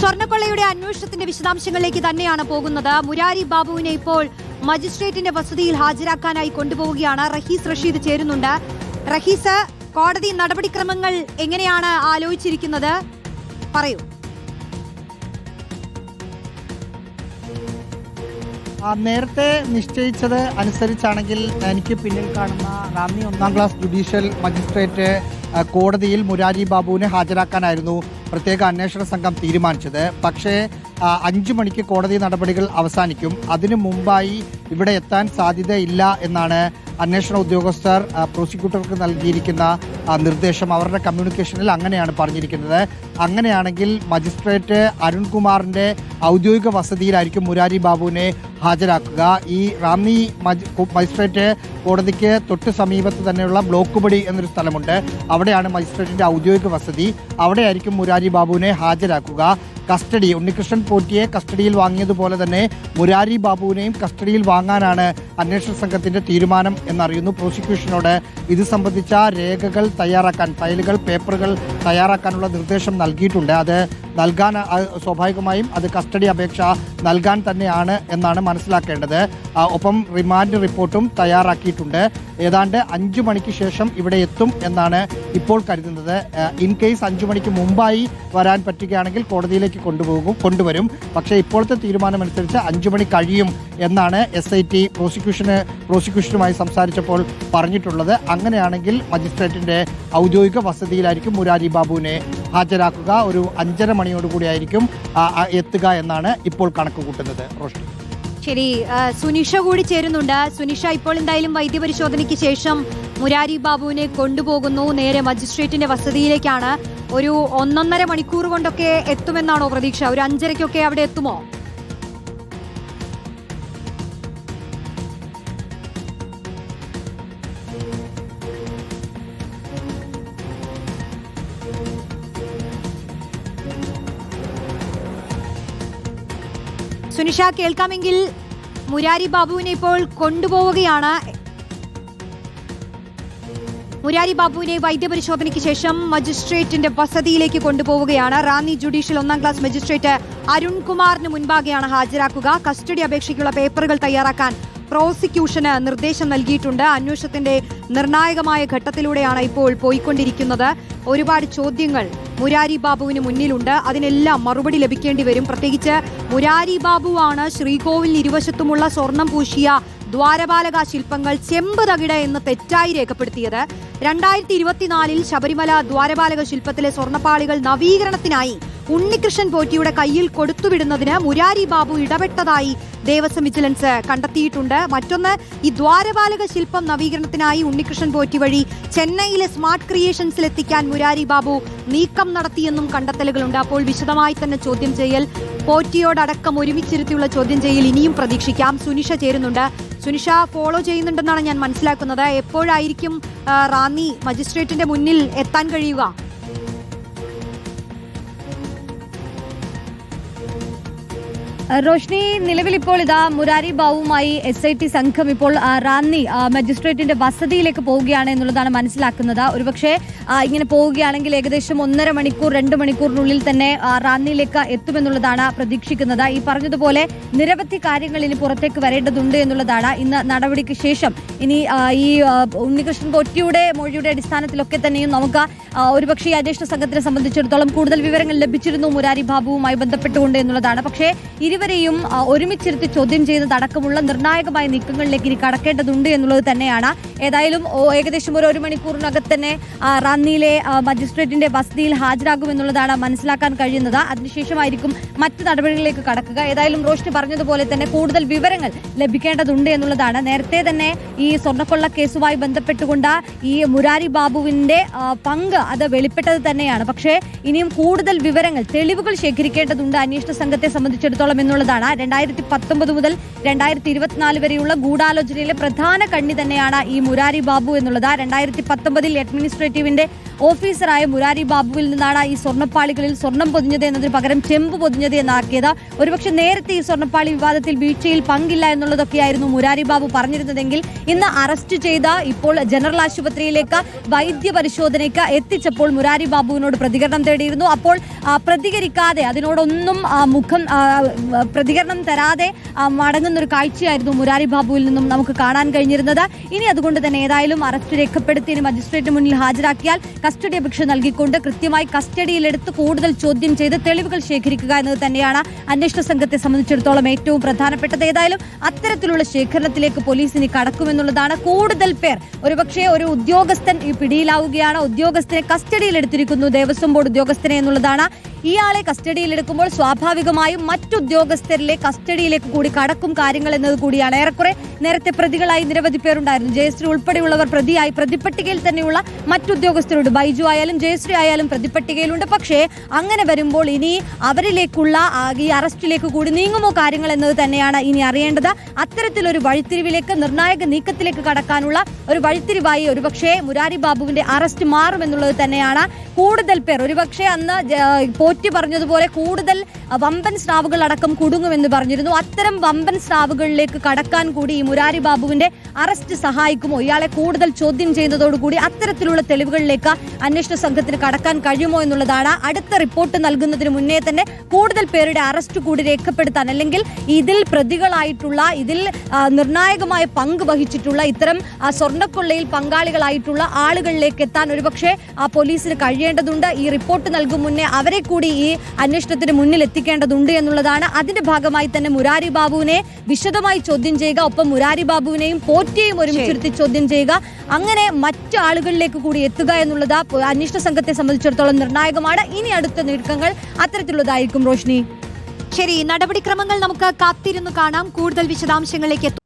സ്വർണക്കൊള്ളയുടെ അന്വേഷണത്തിന്റെ വിശദാംശങ്ങളിലേക്ക് തന്നെയാണ് പോകുന്നത്. മുരാരി ബാബുവിനെ ഇപ്പോൾ മജിസ്ട്രേറ്റിന്റെ വസതിയിൽ ഹാജരാക്കാനായി കൊണ്ടുപോവുകയാണ്. റഹീസ് റഷീദ് ചേരുന്നുണ്ട്. റഹീസ് കോടതി നടപടിക്രമങ്ങൾ എങ്ങനെയാണ് ആലോചിച്ചിരിക്കുന്നത്? പറയൂ. നേരത്തെ നിശ്ചയിച്ചത് അനുസരിച്ചാണെങ്കിൽ എനിക്ക് പിന്നിൽ കാണുന്ന റാന്നി ഒന്നാം ക്ലാസ് ജുഡീഷ്യൽ മജിസ്ട്രേറ്റ് കോടതിയിൽ മുരാരി ബാബുവിനെ ഹാജരാക്കാനായിരുന്നു പ്രത്യേക അന്വേഷണ സംഘം തീരുമാനിച്ചത്. പക്ഷേ അഞ്ചു മണിക്ക് കോടതി നടപടികൾ അവസാനിക്കും. അതിനു മുമ്പായി ഇവിടെ എത്താൻ സാധ്യതയില്ല എന്നാണ് അന്വേഷണ ഉദ്യോഗസ്ഥർ പ്രോസിക്യൂട്ടർക്ക് നൽകിയിരിക്കുന്ന നിർദ്ദേശം. അവരുടെ കമ്മ്യൂണിക്കേഷനിൽ അങ്ങനെയാണ് പറഞ്ഞിരിക്കുന്നത്. അങ്ങനെയാണെങ്കിൽ മജിസ്ട്രേറ്റ് അരുൺകുമാറിന്റെ ഔദ്യോഗിക വസതിയിലായിരിക്കും മുരാരി ബാബുവിനെ ഹാജരാക്കുക. ഈ റാന്നി മജി- മജിസ്ട്രേറ്റ് കോടതിക്ക് തൊട്ട് സമീപത്ത് തന്നെയുള്ള ബ്ലോക്കുപടി എന്നൊരു സ്ഥലമുണ്ട്. അവിടെയാണ് മജിസ്ട്രേറ്റിന്റെ ഔദ്യോഗിക വസതി. അവിടെയായിരിക്കും മുരാരി ബാബുവിനെ ഹാജരാക്കുക. കസ്റ്റഡി ഉണ്ണികൃഷ്ണൻ പോറ്റിയെ കസ്റ്റഡിയിൽ വാങ്ങിയതുപോലെ തന്നെ മുരാരി ബാബുവിനെയും കസ്റ്റഡിയിൽ വാങ്ങാനാണ് അന്വേഷണ സംഘത്തിന്റെ തീരുമാനം എന്നറിയുന്നു. പ്രോസിക്യൂഷനോട് ഇത് സംബന്ധിച്ച രേഖകൾ തയ്യാറാക്കാൻ ഫയലുകൾ പേപ്പറുകൾ തയ്യാറാക്കാനുള്ള നിർദ്ദേശം നൽകിയിട്ടുണ്ട്. അത് നൽകാൻ സ്വാഭാവികമായും അത് കസ്റ്റഡി അപേക്ഷ നൽകാൻ തന്നെയാണ് എന്നാണ് മനസ്സിലാക്കേണ്ടത്. ഒപ്പം റിമാൻഡ് റിപ്പോർട്ടും തയ്യാറാക്കിയിട്ടുണ്ട്. ഏതാണ്ട് അഞ്ചു മണിക്ക് ശേഷം ഇവിടെ എത്തും എന്നാണ് ഇപ്പോൾ കരുതുന്നത്. ഇൻ കേസ് അഞ്ചു മണിക്ക് മുമ്പായി വരാൻ പറ്റുകയാണെങ്കിൽ കോടതിയിലേക്ക് കൊണ്ടുപോകും കൊണ്ടുവരും. പക്ഷേ ഇപ്പോഴത്തെ തീരുമാനമനുസരിച്ച് അഞ്ചു മണി കഴിയും എന്നാണ് എസ് ഐ ടി പ്രോസിക്യൂഷന് പ്രോസിക്യൂഷനുമായി സംസാരിച്ചപ്പോൾ പറഞ്ഞിട്ടുള്ളത്. അങ്ങനെയാണെങ്കിൽ മജിസ്ട്രേറ്റിന്റെ ഔദ്യോഗിക വസതിയിലായിരിക്കും മുരാരി ബാബുവിനെ ഹാജരാക്കുക. ഒരു അഞ്ചര മണിയോടുകൂടിയായിരിക്കും എത്തുക എന്നാണ് ഇപ്പോൾ കണക്ക് കൂട്ടുന്നത്. റോഷ്നി. ശരി സുനിഷ കൂടി ചേരുന്നുണ്ട്. സുനിഷ ഇപ്പോൾ എന്തായാലും വൈദ്യപരിശോധനയ്ക്ക് ശേഷം മുരാരി ബാബുവിനെ കൊണ്ടുപോകുന്നു. നേരെ മജിസ്ട്രേറ്റിന്റെ വസതിയിലേക്കാണ്. ഒരു ഒന്നൊന്നര മണിക്കൂർ കൊണ്ടൊക്കെ എത്തുമെന്നാണോ പ്രതീക്ഷ? ഒരു അഞ്ചരയ്ക്കൊക്കെ അവിടെ എത്തുമോ? സുനിഷ കേൾക്കാമെങ്കിൽ മുരാരി ബാബുവിനെ ഇപ്പോൾ കൊണ്ടുപോവുകയാണ്. മുരാരി ബാബുവിനെ വൈദ്യപരിശോധനയ്ക്ക് ശേഷം മജിസ്ട്രേറ്റിന്റെ വസതിയിലേക്ക് കൊണ്ടുപോവുകയാണ്. റാന്നി ജുഡീഷ്യൽ ഒന്നാം ക്ലാസ് മജിസ്ട്രേറ്റ് അരുൺകുമാറിന് മുൻപാകെയാണ് ഹാജരാക്കുക. കസ്റ്റഡി അപേക്ഷയ്ക്കുള്ള പേപ്പറുകൾ തയ്യാറാക്കാൻ പ്രോസിക്യൂഷന് നിർദ്ദേശം നൽകിയിട്ടുണ്ട്. അന്വേഷണത്തിന്റെ നിർണായകമായ ഘട്ടത്തിലൂടെയാണ് ഇപ്പോൾ പോയിക്കൊണ്ടിരിക്കുന്നത്. ഒരുപാട് ചോദ്യങ്ങൾ മുരാരി ബാബുവിന് മുന്നിലുണ്ട്. അതിനെല്ലാം മറുപടി ലഭിക്കേണ്ടി വരും. പ്രത്യേകിച്ച് മുരാരി ബാബുവാണ് ശ്രീകോവിലിന് ഇരുവശത്തുമുള്ള സ്വർണം പൂശിയ ദ്വാരപാലക ശില്പങ്ങൾ ചെമ്പ് തകിട എന്ന് തെറ്റായി രേഖപ്പെടുത്തിയത്. രണ്ടായിരത്തി ഇരുപത്തിനാലിൽ ശബരിമല ദ്വാരപാലക ശില്പത്തിലെ സ്വർണപ്പാളികൾ നവീകരണത്തിനായി ഉണ്ണികൃഷ്ണൻ പോറ്റിയുടെ കയ്യിൽ കൊടുത്തുവിടുന്നതിന് മുരാരി ബാബു ഇടപെട്ടതായി ദേവസ്വം വിജിലൻസ് കണ്ടെത്തിയിട്ടുണ്ട്. മറ്റൊന്ന് ഈ ദ്വാരപാലക ശില്പം നവീകരണത്തിനായി ഉണ്ണികൃഷ്ണൻ പോറ്റി വഴി ചെന്നൈയിലെ സ്മാർട്ട് ക്രിയേഷൻസിൽ എത്തിക്കാൻ മുരാരി ബാബു നീക്കം നടത്തിയെന്നും കണ്ടെത്തലുകളുണ്ട്. അപ്പോൾ വിശദമായി തന്നെ ചോദ്യം ചെയ്യൽ. പോറ്റിയോടക്കം ഒരുമിച്ചിരുത്തിയുള്ള ചോദ്യം ചെയ്യൽ ഇനിയും പ്രതീക്ഷിക്കാം. സുനിഷ ചേരുന്നുണ്ട്. സുനിഷ ഫോളോ ചെയ്യുന്നുണ്ടെന്നാണ് ഞാൻ മനസ്സിലാക്കുന്നത്. എപ്പോഴായിരിക്കും റാന്നി മജിസ്ട്രേറ്റിന്റെ മുന്നിൽ എത്താൻ കഴിയുക? റോഷ്നി നിലവിൽ ഇപ്പോൾ ഇതാ മുരാരി ബാവുമായി എസ് ഐ ടി സംഘം ഇപ്പോൾ റാന്നി മജിസ്ട്രേറ്റിന്റെ വസതിയിലേക്ക് പോവുകയാണ് എന്നുള്ളതാണ് മനസ്സിലാക്കുന്നത്. ഒരുപക്ഷെ ഇങ്ങനെ പോവുകയാണെങ്കിൽ ഏകദേശം ഒന്നര മണിക്കൂർ രണ്ട് മണിക്കൂറിനുള്ളിൽ തന്നെ റാന്നിയിലേക്ക് എത്തുമെന്നുള്ളതാണ് പ്രതീക്ഷിക്കുന്നത്. ഈ പറഞ്ഞതുപോലെ നിരവധി കാര്യങ്ങൾ ഇനി പുറത്തേക്ക് വരേണ്ടതുണ്ട് എന്നുള്ളതാണ് ഇന്ന് നടപടിക്ക് ശേഷം. ഇനി ഈ ഉണ്ണികൃഷ്ണൻ പൊറ്റിയുടെ മൊഴിയുടെ അടിസ്ഥാനത്തിലൊക്കെ തന്നെയും നമുക്ക് ഒരുപക്ഷേ ഈ അന്വേഷണ സംഘത്തിനെ സംബന്ധിച്ചിടത്തോളം കൂടുതൽ വിവരങ്ങൾ ലഭിച്ചിരുന്നു മുരാരി ബാബുവുമായി ബന്ധപ്പെട്ടുകൊണ്ട് എന്നുള്ളതാണ്. പക്ഷേ ഇരുവരെയും ഒരുമിച്ചിരുത്തി ചോദ്യം ചെയ്യുന്നതടക്കമുള്ള നിർണായകമായ നീക്കങ്ങളിലേക്ക് ഇനി കടക്കേണ്ടതുണ്ട് എന്നുള്ളത് തന്നെയാണ്. ഏതായാലും ഏകദേശം ഒരു ഒരു മണിക്കൂറിനകത്ത് തന്നെ ആ, റാന്നിയിലെ ആ, മജിസ്ട്രേറ്റിന്റെ വസതിയിൽ ഹാജരാകുമെന്നുള്ളതാണ് മനസ്സിലാക്കാൻ കഴിയുന്നത്. അതിനുശേഷമായിരിക്കും മറ്റു നടപടികളിലേക്ക് കടക്കുക. ഏതായാലും റോഷ്നി പറഞ്ഞതുപോലെ തന്നെ കൂടുതൽ വിവരങ്ങൾ ലഭിക്കേണ്ടതുണ്ട് എന്നുള്ളതാണ്. നേരത്തെ തന്നെ ഈ സ്വർണക്കൊള്ള കേസുമായി ബന്ധപ്പെട്ടുകൊണ്ട് ഈ മുരാരി ബാബുവിന്റെ പങ്ക് അത് വെളിപ്പെട്ടത് തന്നെയാണ്. പക്ഷേ ഇനിയും കൂടുതൽ വിവരങ്ങൾ തെളിവുകൾ ശേഖരിക്കേണ്ടതുണ്ട് അന്വേഷണ സംഘത്തെ സംബന്ധിച്ചിടത്തോളം എന്നുള്ളതാണ്. രണ്ടായിരത്തി പത്തൊമ്പത് മുതൽ രണ്ടായിരത്തി ഇരുപത്തിനാല് വരെയുള്ള ഗൂഢാലോചനയിലെ പ്രധാന കണ്ണി തന്നെയാണ് ഈ മുരാരി ബാബു എന്നുള്ളത്. രണ്ടായിരത്തി പത്തൊമ്പതിൽ അഡ്മിനിസ്ട്രേറ്റീവിന്റെ അഡ്മിനിസ്ട്രേഷന്റെ ഓഫീസറായ മുരാരി ബാബുവിൽ നിന്നാണ് ഈ സ്വർണപ്പാളികളിൽ സ്വർണം പൊതിഞ്ഞത് എന്നതിന് പകരം ചെമ്പ് പൊതിഞ്ഞത് എന്നാക്കിയത്. ഒരുപക്ഷെ നേരത്തെ ഈ സ്വർണപ്പാളി വിവാദത്തിൽ വീഴ്ചയിൽ പങ്കില്ല എന്നുള്ളതൊക്കെയായിരുന്നു മുരാരി ബാബു പറഞ്ഞിരുന്നതെങ്കിൽ ഇന്ന് അറസ്റ്റ് ചെയ്ത ഇപ്പോൾ ജനറൽ ആശുപത്രിയിലേക്ക് വൈദ്യ പരിശോധനയ്ക്ക് എത്തിച്ചപ്പോൾ മുരാരി ബാബുവിനോട് പ്രതികരണം തേടിയിരുന്നു. അപ്പോൾ പ്രതികരിക്കാതെ അതിനോടൊന്നും മുഖം പ്രതികരണം തരാതെ മടങ്ങുന്ന ഒരു കാഴ്ചയായിരുന്നു മുരാരി ബാബുവിൽ നിന്നും നമുക്ക് കാണാൻ കഴിഞ്ഞിരുന്നത്. ഇനി അതുകൊണ്ട് തന്നെ ഏതായാലും അറസ്റ്റ് രേഖപ്പെടുത്തി മജിസ്ട്രേറ്റ് മുന്നിൽ ഹാജരാക്കിയാൽ കസ്റ്റഡി അപേക്ഷ നൽകിക്കൊണ്ട് കൃത്യമായി കസ്റ്റഡിയിലെടുത്ത് കൂടുതൽ ചോദ്യം ചെയ്ത് തെളിവുകൾ ശേഖരിക്കുക എന്നത് തന്നെയാണ് അന്വേഷണ സംഘത്തെ സംബന്ധിച്ചിടത്തോളം ഏറ്റവും പ്രധാനപ്പെട്ടത്. ഏതായാലും അത്തരത്തിലുള്ള ശേഖരണത്തിലേക്ക് പോലീസിന് കടക്കുമെന്നുള്ളതാണ് കൂടുതൽ പേർ. ഒരുപക്ഷെ ഒരു ഉദ്യോഗസ്ഥൻ ഈ പിടിയിലാവുകയാണ്. ഉദ്യോഗസ്ഥനെ കസ്റ്റഡിയിലെടുത്തിരിക്കുന്നു ദേവസ്വം ബോർഡ് ഉദ്യോഗസ്ഥനെ എന്നുള്ളതാണ് ഇയാളെ കസ്റ്റഡിയിലെടുക്കുമ്പോൾ സ്വാഭാവികമായും മറ്റുദ്യോഗസ്ഥരിലെ കസ്റ്റഡിയിലേക്ക് കൂടി കടക്കും കാര്യങ്ങൾ എന്നത് കൂടിയാണ്. ഏറെക്കുറെ നേരത്തെ പ്രതികളായി നിരവധി പേരുണ്ടായിരുന്നു. ജയശ്രീ ഉൾപ്പെടെയുള്ളവർ പ്രതിയായി പ്രതിപ്പട്ടികയിൽ തന്നെയുള്ള മറ്റുദ്യോഗസ്ഥരുണ്ട്. ബൈജു ആയാലും ജയശ്രീ ആയാലും പ്രതിപ്പട്ടികയിലുണ്ട്. പക്ഷേ അങ്ങനെ വരുമ്പോൾ ഇനി അവരിലേക്കുള്ള ഈ അറസ്റ്റിലേക്ക് കൂടി നീങ്ങുമോ കാര്യങ്ങൾ എന്നത് തന്നെയാണ് ഇനി അറിയേണ്ടത്. അത്തരത്തിലൊരു വഴിത്തിരിവിലേക്ക് നിർണായക നീക്കത്തിലേക്ക് കടക്കാനുള്ള ഒരു വഴിത്തിരിവായി ഒരുപക്ഷെ മുരാരി ബാബുവിന്റെ അറസ്റ്റ് മാറുമെന്നുള്ളത് തന്നെയാണ് കൂടുതൽ പേർ. ഒരുപക്ഷെ അന്ന് പോറ്റി പറഞ്ഞതുപോലെ കൂടുതൽ വമ്പൻ സ്രാവുകൾ അടക്കം കുടുങ്ങുമെന്ന് പറഞ്ഞിരുന്നു. അത്തരം വമ്പൻ സ്രാവുകളിലേക്ക് കടക്കാൻ കൂടി ഈ മുരാരി ബാബുവിന്റെ അറസ്റ്റ് സഹായിക്കുമോ? ഇയാളെ കൂടുതൽ ചോദ്യം ചെയ്യുന്നതോടുകൂടി അത്തരത്തിലുള്ള തെളിവുകളിലേക്ക് അന്വേഷണ സംഘത്തിന് കടക്കാൻ കഴിയുമോ എന്നുള്ളതാണ് അടുത്ത റിപ്പോർട്ട് നൽകുന്നതിന് മുന്നേ തന്നെ കൂടുതൽ പേരുടെ അറസ്റ്റ് കൂടി രേഖപ്പെടുത്താൻ അല്ലെങ്കിൽ ഇതിൽ പ്രതികളായിട്ടുള്ള ഇതിൽ നിർണായകമായ പങ്ക് വഹിച്ചിട്ടുള്ള ഇത്തരം സ്വർണക്കൊള്ളയിൽ പങ്കാളികളായിട്ടുള്ള ആളുകളിലേക്ക് എത്താൻ ഒരുപക്ഷെ ആ പോലീസിന് കഴിയേണ്ടതുണ്ട്. ഈ റിപ്പോർട്ട് നൽകും മുന്നേ അവരെ കൂടി ഈ അന്വേഷണത്തിന് മുന്നിൽ എത്തിക്കേണ്ടതുണ്ട് എന്നുള്ളതാണ് അതിന്റെ ഭാഗമായി തന്നെ മുരാരി ബാബുവിനെ വിശദമായി ചോദ്യം ചെയ്യുക. ഒപ്പം മുരാരി ബാബുവിനെയും പോറ്റിയെയും ഒരുമിച്ചിരുത്തി ചോദ്യം ചെയ്യുക. അങ്ങനെ മറ്റു ആളുകളിലേക്ക് കൂടി എത്തുക എന്നുള്ളത് അന്വേഷണ സംഘത്തെ സംബന്ധിച്ചിടത്തോളം നിർണായകമാണ്. ഇനി അടുത്ത നീക്കങ്ങൾ അത്തരത്തിലുള്ളതായിരിക്കും റോഷ്നി. ശരി നടപടിക്രമങ്ങൾ നമുക്ക് കാത്തിരുന്നു കാണാം. കൂടുതൽ വിശദാംശങ്ങളിലേക്ക്